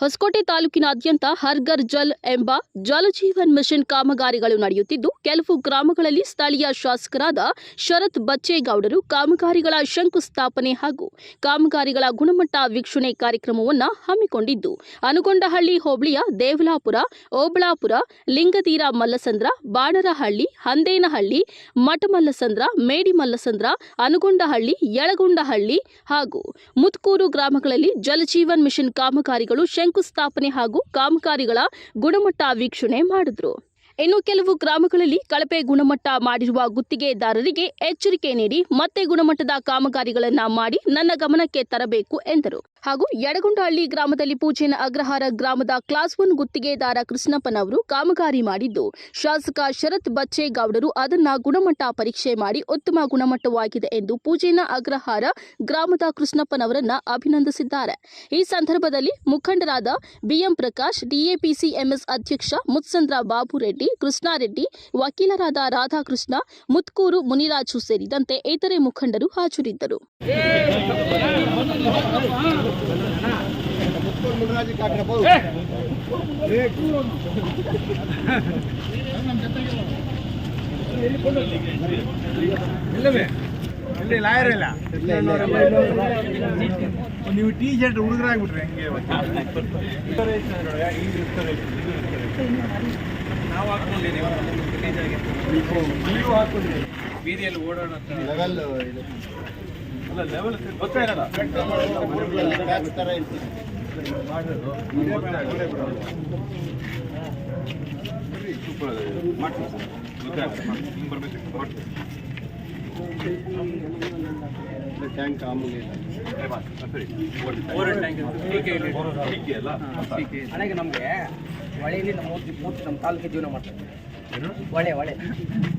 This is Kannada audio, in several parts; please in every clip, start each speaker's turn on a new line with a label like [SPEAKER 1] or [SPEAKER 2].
[SPEAKER 1] ಹೊಸಕೋಟೆ ತಾಲೂಕಿನಾದ್ಯಂತ ಹರ್ಗರ್ ಜಲ್ ಎಂಬ ಜಲಜೀವನ್ ಮಿಷನ್ ಕಾಮಗಾರಿಗಳು ನಡೆಯುತ್ತಿದ್ದು, ಕೆಲವು ಗ್ರಾಮಗಳಲ್ಲಿ ಸ್ಥಳೀಯ ಶಾಸಕರಾದ ಶರತ್ ಬಚ್ಚೇಗೌಡರು ಕಾಮಗಾರಿಗಳ ಶಂಕುಸ್ಥಾಪನೆ ಹಾಗೂ ಕಾಮಗಾರಿಗಳ ಗುಣಮಟ್ಟ ವೀಕ್ಷಣೆ ಕಾರ್ಯಕ್ರಮವನ್ನು ಹಮ್ಮಿಕೊಂಡಿದ್ದು ಅನುಗೊಂಡಹಳ್ಳಿ ಹೋಬಳಿಯ ದೇವಲಾಪುರ, ಓಬಳಾಪುರ ಲಿಂಗತೀರ ಮಲ್ಲಸಂದ್ರ, ಬಾಣರಹಳ್ಳಿ, ಹಂದೇನಹಳ್ಳಿ, ಮಠಮಲ್ಲಸಂದ್ರ, ಮೇಡಿಮಲ್ಲಸಂದ್ರ ಅನುಗೊಂಡಹಳ್ಳಿ ಯಳಗೊಂಡಹಳ್ಳಿ ಹಾಗೂ ಮುತ್ಕೂರು ಗ್ರಾಮಗಳಲ್ಲಿ ಜಲಜೀವನ್ ಮಿಷನ್ ಕಾಮಗಾರಿಗಳು ಶಂಕುಸ್ಥಾಪನೆ ಹಾಗೂ ಕಾಮಗಾರಿಗಳ ಗುಣಮಟ್ಟ ವೀಕ್ಷಣೆ ಮಾಡಿದ್ರು. ಇನ್ನು ಕೆಲವು ಗ್ರಾಮಗಳಲ್ಲಿ ಕಳಪೆ ಗುಣಮಟ್ಟ ಮಾಡಿರುವ ಗುತ್ತಿಗೆದಾರರಿಗೆ ಎಚ್ಚರಿಕೆ ನೀಡಿ ಮತ್ತೆ ಗುಣಮಟ್ಟದ ಕಾಮಗಾರಿಗಳನ್ನು ಮಾಡಿ ನನ್ನ ಗಮನಕ್ಕೆ ತರಬೇಕು ಎಂದರು. ಹಾಗೂ ಯಡಗುಂಡಹಳ್ಳಿ ಗ್ರಾಮದಲ್ಲಿ ಪೂಜೆನ ಅಗ್ರಹಾರ ಗ್ರಾಮದ ಕ್ಲಾಸ್ ಒನ್ ಗುತ್ತಿಗೆದಾರ ಕೃಷ್ಣಪ್ಪನವರು ಕಾಮಗಾರಿ ಮಾಡಿದ್ದು, ಶಾಸಕ ಶರತ್ ಬಚ್ಚೇಗೌಡರು ಅದನ್ನ ಗುಣಮಟ್ಟ ಪರೀಕ್ಷೆ ಮಾಡಿ ಉತ್ತಮ ಗುಣಮಟ್ಟವಾಗಿದೆ ಎಂದು ಪೂಜೆನ ಅಗ್ರಹಾರ ಗ್ರಾಮದ ಕೃಷ್ಣಪ್ಪನವರನ್ನ ಅಭಿನಂದಿಸಿದ್ದಾರೆ. ಈ ಸಂದರ್ಭದಲ್ಲಿ ಮುಖಂಡರಾದ ಬಿಎಂ ಪ್ರಕಾಶ್, ಡಿಎಪಿಸಿ ಎಂಎಸ್ ಅಧ್ಯಕ್ಷ ಮುತ್ಸಂದ್ರ ಬಾಬುರೆಡ್ಡಿ ಕೃಷ್ಣಾರೆಡ್ಡಿ ವಕೀಲರಾದ ರಾಧಾಕೃಷ್ಣ ಮುತ್ಕೂರು ಮುನಿರಾಜು ಸೇರಿದಂತೆ ಇತರೆ ಮುಖಂಡರು ಹಾಜರಿದ್ದರು
[SPEAKER 2] ಇಲ್ಲಿ ಲಾಯರ್ ನೀವು ಟೀ ಶರ್ಟ್ ನಾವು ಹಾಕೊಂಡಿದ್ದೀವಿ. ನೀವು ಹಾಕೊಂಡಿದ್ದೀವಿ ಬೀದಿಯಲ್ಲಿ ಓಡಾಡೋ ಅಲ್ಲ ಲೆವೆಲ್ ಗೊತ್ತಾ ಇರಲ್ಲ.
[SPEAKER 3] ಟ್ಯಾಂಕ್ ಆಮೇಲೆ
[SPEAKER 4] ನಮಗೆ ಹೊಳೆಯಲ್ಲಿ ನಮ್ಮ ಪೂರ್ತಿ ನಮ್ಮ ತಾಲೂಕಿಗೆ ಜೀವನ ಮಾಡ್ತಾರೆ ಹೊಳೆ ಹೊಳೆ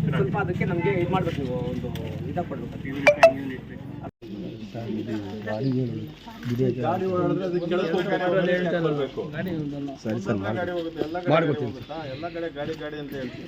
[SPEAKER 4] ಸ್ವಲ್ಪ ಅದಕ್ಕೆ ನಮಗೆ ಇದು ಮಾಡ್ಬೇಕು ನೀವು ಒಂದು ಇದಾಗ ಕೊಡ್ಬೇಕು.
[SPEAKER 3] ಎಲ್ಲ ಕಡೆ ಗಾಡಿ ಗಾಡಿ ಅಂತ ಹೇಳ್ತೀವಿ